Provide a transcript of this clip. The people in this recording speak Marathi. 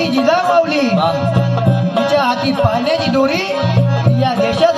ती जिजा मावली तिच्या हाती पाण्याची दोरी. या देशात